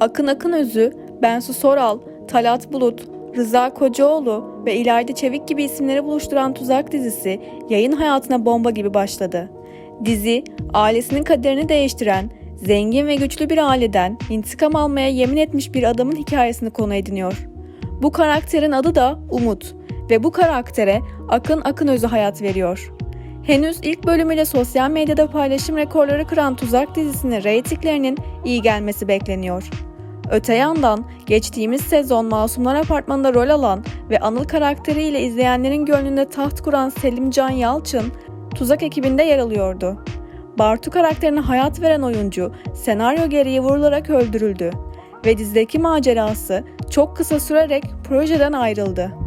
Akın Akın Özü, Bensu Soral, Talat Bulut, Rıza Kocaoğlu ve İlayda Çevik gibi isimleri buluşturan Tuzak dizisi yayın hayatına bomba gibi başladı. Dizi, ailesinin kaderini değiştiren, zengin ve güçlü bir aileden intikam almaya yemin etmiş bir adamın hikayesini konu ediniyor. Bu karakterin adı da Umut ve bu karaktere Akın Akın Özü hayat veriyor. Henüz ilk bölümüyle sosyal medyada paylaşım rekorları kıran Tuzak dizisinin reytinglerinin iyi gelmesi bekleniyor. Öte yandan geçtiğimiz sezon Masumlar Apartmanı'nda rol alan ve Anıl karakteriyle izleyenlerin gönlünde taht kuran Selim Can Yalçın, Tuzak ekibinde yer alıyordu. Bartu karakterine hayat veren oyuncu senaryo gereği vurularak öldürüldü ve dizideki macerası çok kısa sürerek projeden ayrıldı.